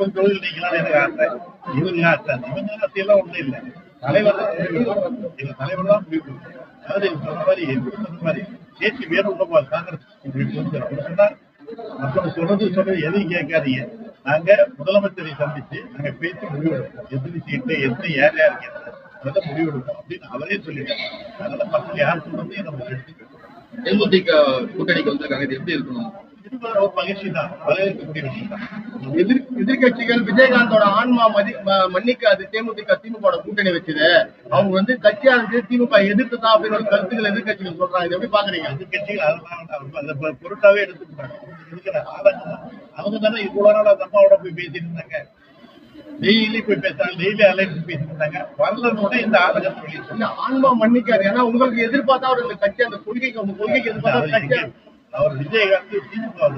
முப்பது தொழில் நீக்கலாம்னு எனக்கு ஆசை. இவங்க ஆசை. இவங்க ஆசையெல்லாம் ஒண்ணும் இல்லை. தலைவர் எங்க தலைவர் தான் முடிவு அதாவது சொன்ன மாதிரி சொன்ன மாதிரி பேச்சு காங்கிரஸ் சொன்னா மற்றவங்க சொல்றது சொல்றது எதையும் கேட்காதீங்க. நாங்க முதலமைச்சரை சந்திச்சு நாங்க பேச்சு முடிவெடுப்போம். எத்தனை சீட்டு எத்தனை யார் யார் கேட்டது அதை முடிவெடுப்போம் அப்படின்னு அவரே சொல்லிட்டாங்க அதனால மக்கள் யார் சொல்றதையும் நம்ம எடுத்துக்கணும் தேமுதிக கூட்டணிக்கு வந்திருக்காங்க. இது எப்படி இருக்கணும்? இது ஒரு மகிழ்ச்சி தான். வரவேற்கக்கூடிய விஷயம் தான். எதிர் எதிர்கட்சிகள் விஜயகாந்தோட ஆன்மா மதி மன்னிக்காது தேமுதிக திமுக கூட்டணி வச்சது. அவங்க வந்து கட்சியா இருந்து திமுக எதிர்த்து தான் அப்படின்னு ஒரு கருத்துக்கள் எதிர்கட்சிகள் சொல்றாங்க. இதை எப்படி பாக்குறீங்க? எதிர்கட்சிகள் அதெல்லாம் அவங்க அதை பொ- பொருட்டாவே எடுத்துக்கிட்டாங்க. இருக்கிற ஆளுங்க அவங்க தானே இவ்வளவு நாள் அம்மாவோட போய் பேசிட்டு இருந்தாங்க. டெய்லி போய் பேசுறாங்க டெய்லி அலைன்ஸ் வரலன்னு கூட இந்த ஆளுங்க வெளியே ஆன்மா மன்னிக்காது. ஏன்னா உங்களுக்கு எதிர்பார்த்தா ஒரு இந்த கட்சி அந்த கொள்கைக்கு உங்க கொள்கைக்கு எதிர்பார்த்தா ஒரு கட்சியா அவர் விஜயகாந்த் திமுக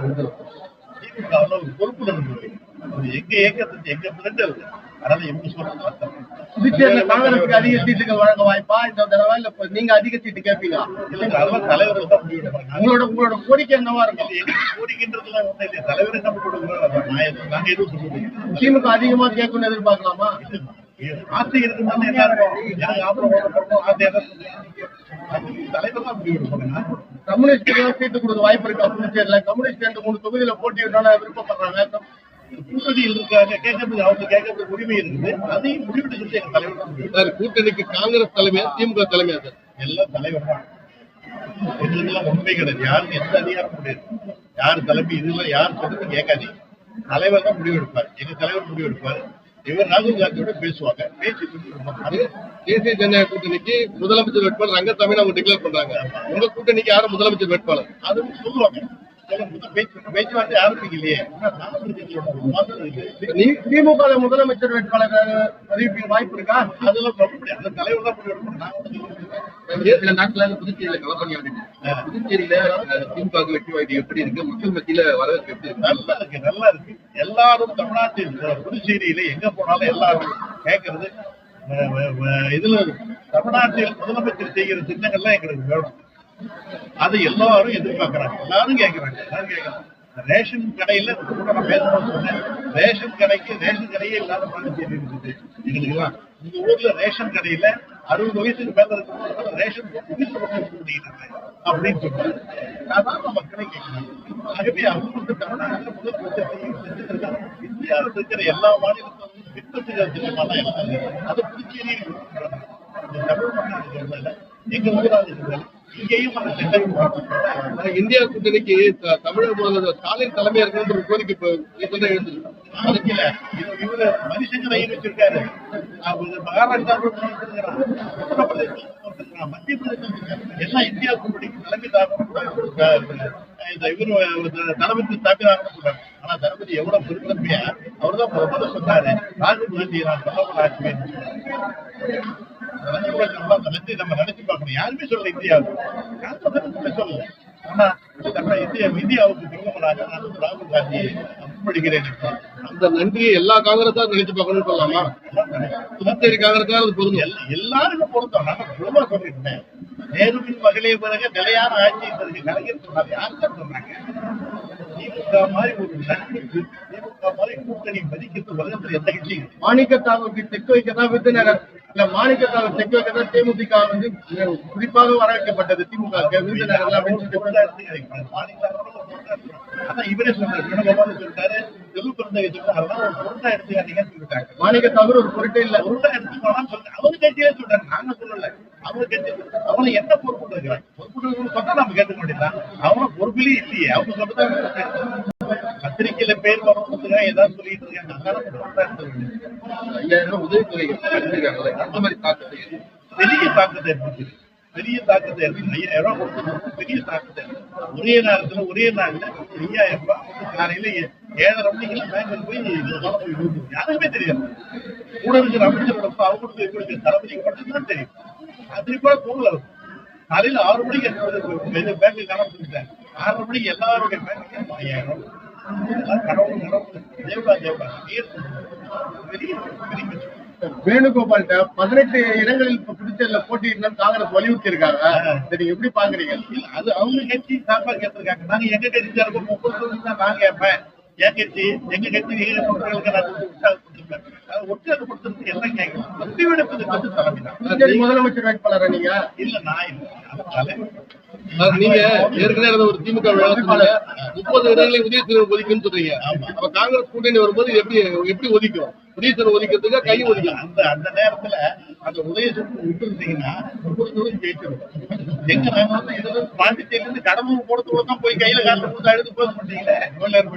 திமுக ஒரு பொறுப்புடன் இருக்கு. அவர் எங்க இயக்கத்துக்கு எங்க இருக்கு அதனால எப்படி சொல்றது. புதுச்சேரியில காங்கிரஸுக்கு அதிக சீட்டுகள் வழங்க வாய்ப்பா? இந்த தடவை இல்ல நீங்க அதிக சீட்டு கேட்பீங்க இல்லைங்க, அதெல்லாம் தலைவர்கள் தான் முடிவு. உங்களோட உங்களோட கோரிக்கை என்னவா இருக்கும்? எனக்கு கோரிக்கின்றதுலாம் ஒண்ணும் இல்லை. தலைவர் என்ன நான் எதுவும் நாங்க எதுவும் சொல்லுவோம் திமுக அதிகமா கேட்கணும்னு எதிர்பார்க்கலாமா? ஆசை எனக்கு அப்புறம் போடணும் ஆசை எதை சொல்லுங்க தலைவர் தான் முடிவு கம்யூனிஸ்டுக்கு சீட்டு கொடுக்க வாய்ப்பு இருக்கா புதுச்சேரியில கம்யூனிஸ்ட் ரெண்டு மூணு தொகுதியில போட்டியிடணும்னு விருப்பப்படுறாங்க. கூட்டணியில் இருக்காங்க கேட்கறதுக்கு அவங்க கேட்கறதுக்கு உரிமை இருக்குது. அதையும் முடிவெடுக்கிறது எங்க தலைவர் சார் கூட்டணிக்கு காங்கிரஸ் தலைமையா திமுக தலைமையா சார்? எல்லாம் தலைவர் தான். எங்களுக்கெல்லாம் உண்மை கிடையாது. யாரும் எந்த அதிகாரம் முடியாது யார் தலைமை இதெல்லாம் யார் சொல்றது கேட்காதீங்க. தலைவர் தான் முடிவு எடுப்பார் எங்க தலைவர் முடிவு எடுப்பார் இவர் ராகுல் காந்தியோட பேசுவாங்க. பேசி அது தேசிய ஜனநாயக கூட்டணிக்கு முதலமைச்சர் வேட்பாளர் ரங்கசாமி அவங்க டிக்ளேர் பண்றாங்க. உங்க கூட்டணிக்கு யாரும் முதலமைச்சர் வேட்பாளர்? அதுவும் சொல்லுவாங்க. பேச்சுவார்த்தை இருக்கு. நீ திமுக முதலமைச்சர் வேட்பாளர் அறிவிப்பின் வாய்ப்பு இருக்கா? அதெல்லாம் சொல்ல முடியாது. அந்த தலைவர் தான். சில நாட்களாக புதுச்சேரியில கலப்பணி புதுச்சேரியில திமுக வெற்றி வாய்ப்பு எப்படி இருக்கு? மக்கள் மத்தியில வரவேற்பு எப்படி இருக்கு? நல்லா இருக்கு நல்லா இருக்கு. எல்லாரும் தமிழ்நாட்டில் புதுச்சேரியில எங்க போனாலும் எல்லாரும் கேட்கறது இதுல தமிழ்நாட்டில் முதலமைச்சர் செய்கிற திட்டங்கள்லாம் எங்களுக்கு வேணும். அதை எல்லாரும் எதிர்பார்க்கிறாங்க. எல்லாரும் கேட்கிறாங்க எல்லாரும் கேட்கறாங்க ரேஷன் கடையில கூட நான் பேசணும்னு சொன்னேன். ரேஷன் கடைக்கு ரேஷன் கடையே இல்லாத பாண்டிச்சேரி இருக்குது எங்களுக்கு எல்லாம் இந்த ஊர்ல ரேஷன் கடையில அறுபது வயசுக்கு மேல இருக்கிறவங்க ரேஷன் வீட்டுல கொண்டு வந்து கொடுத்தீங்கன்னாங்க அப்படின்னு சொன்னாங்க அதான் மக்களை கேட்கணும் ஆகவே அவங்க வந்து தமிழ்நாட்டில் முதல் பிரச்சனை செஞ்சிருக்காங்க இந்தியாவில் இருக்கிற எல்லா மாநிலத்திலும் பின்பற்றுகிற திட்டமான எல்லாம் அது புதுச்சேரியில் தமிழ் மக்கள் இருக்கிறதால எங்க ஊராக இருந்தாலும் கோரிக்கையும் இந்தியா கூட்டணிக்கு தமிழக முதல்வர் ஸ்டாலின் தலைமையா இருக்கணும்ன்ற ஒரு கோரிக்கை இப்ப ரீசெண்டா அதுக்கு இவரு வச்சிருக்காரு. அவர் உத்தரப்பிரதேசம் மத்திய பிரதேசம் எல்லாம் இந்தியா கூட்டணிக்கு தலைமை இந்த இவரு தளபதி ஸ்தாபிதாகணும் சொல்றாங்க ஆனா தளபதி எவ்வளவு பெருமையா அவர் முதல்ல சொன்னாரு. ராகுல் காந்தி நான் ஆச்சுவேன் நினைச்சு நினைச்சு நம்ம நினைச்சு பார்க்கணும் யாருமே சொல்லல இந்தியாவுக்கு யாருமே சொல்லல ஆனா நம்ம இந்தியா இந்தியாவுக்கு பிரதமராக நான் வந்து ராகுல் காந்தியை முன்மொழிகிறேன் என்றார். அந்த நன்றியை எல்லா காங்கிரஸா நினைச்சு பார்க்கணும்னு சொல்லலாமா? புதுச்சேரி காங்கிரஸா அது பொருந்தும் எல்- எல்லாருக்கும் பொருத்தம் நான் சுலபமா சொல்லிட்டேன் நேருவின் மகளே பிறகு நிலையான ஆட்சி பிறகு கலைஞர் சொன்னார். யார் தான் சொன்னாங்க? திமுக மாதிரி ஒரு நட்புக்கு திமுக மாதிரி கூட்டணி மதிக்கிறது உலகத்துல எந்த கட்சியும் இல்லை. மாணிக்கத்தாவுக்கு தெற்கு வைக்கதான் விருதுநகர் இல்ல மாணிக்கத்தாவை தெற்கு வைக்கதான் தேமுதிக வந்து குறிப்பாக வரவேற்கப்பட்டது திமுக விருதுநகர்ல இவரே சொல்லிட்டாங்க மாணிக்கத்தாவர் ஒரு பொருட்டே இல்ல. பொருளா எடுத்துக்கோனான்னு சொல்லிட்டு அவங்க கட்சியிலே சொல்றாங்க நாங்க சொல்லல. அவங்க கட்சி அவங்க என்ன பொறுப்பு இருக்கிறாங்க பொறுப்பு சொன்னா நம்ம கேட்க வேண்டியதுதான். அவங்க பொறுப்பிலே இல்லையே. அவங்க சொல்றதான் பத்திரிக்கையில பேர் வரணுங்கிறதுக்காக ஏதாவது சொல்லிட்டு இருக்காங்க ஐயாயிரம் அந்த மாதிரி தாக்கத்தை பெரிய தாக்கத்தை ஏற்படுத்துது பெரிய தாக்கத்தை ஐயாயிரம் ரூபாய் பெரிய தாக்கத்தை. ஒரே நேரத்துல ஒரே நாள்ல ஐயாயிரம் ரூபாய் காலையில ஏழரை மணிக்கெல்லாம் பேங்க்ல போய் போய். யாருக்குமே தெரியாது. கூட இருக்கிற அமைச்சரோட அவங்களுக்கு இவங்களுக்கு தளபதிக்கு மட்டும்தான் தெரியும். அது கூட தூங்கல. காலையில ஆறு மணிக்கு என்னோட பேங்க் ஆறரை மணிக்கு எல்லாருடைய பேங்க் ஐயாயிரம் எல்லாம் கடவுள் கடவுள் விஷயம். வேணுகோபால்கிட்ட பதினெட்டு இடங்களில் இப்ப புதுச்சேரியில போட்டியிடணும் காங்கிரஸ் வலியுறுத்தி இருக்காங்க நீங்க எப்படி பாக்குறீங்க? அது அவங்க கட்சி சார்பா கேட்டிருக்காங்க. நாங்க எங்க கட்சி சார்பா முப்பது தான் நான் கேட்பேன். என் கட்சி எங்க கட்சி எங்க தொண்டர்களுக்கு நான் அது உற்சாகப்படுத்துறதுக்கு என்ன கேட்கலாம் முடிவெடுப்பது வந்து தலைமை தான். புதுச்சேரி முதலமைச்சர் வேட்பாளரா நீங்க? இல்ல நான் இல்ல. தலைவர் நீங்க ஏற்கனவே ஒரு திமுக முப்பது இடங்களை உதயசூரன் ஒதுக்குன்னு சொல்றீங்க ஆமா. அப்ப காங்கிரஸ் கூட்டணி வரும்போது எப்படி எப்படி ஒதுக்கும்? உதயசூரன் ஒதுக்கிறதுக்கு கை ஒதுக்கலாம்? அந்த அந்த நேரத்துல அந்த உதயசூரன் விட்டுருந்தீங்கன்னா முப்பது ஜெயிச்சிருக்கும் எங்க நாங்க வந்து இதுல இருந்து பாண்டிச்சேரியில இருந்து கடலூர் போறதுக்குள்ள தான் போய் கையில கால கொடுத்து அழுது போக மாட்டீங்களே? கவர்னர்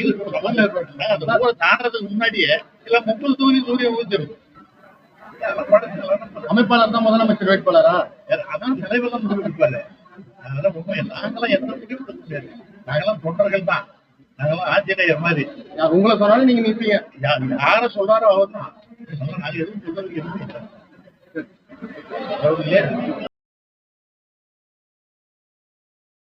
இது கவர்னர் அந்த ஊரை தாண்டதுக்கு முன்னாடியே இல்ல முப்பது தொகுதி சூரிய ஊத்திரும் அமைப்பாளர் தான் முதலமைச்சர் வேட்பாளரா? அதான் தலைவர் தான் முடிவு எடுப்பாரு. அதெல்லாம் உண்மை நாங்களாம் எந்த முடிவு எடுக்க முடியாது. நாங்களாம் தொண்டர்கள் தான். நாங்களாம் ஆஞ்சநேயர் மாதிரி. உங்களை சொன்னாலும் நீங்க நிற்பீங்க யார சொல்றாரோ அவர் தான். நாங்க எதுவும் சொல்றதுக்கு எதுவும் இல்லை.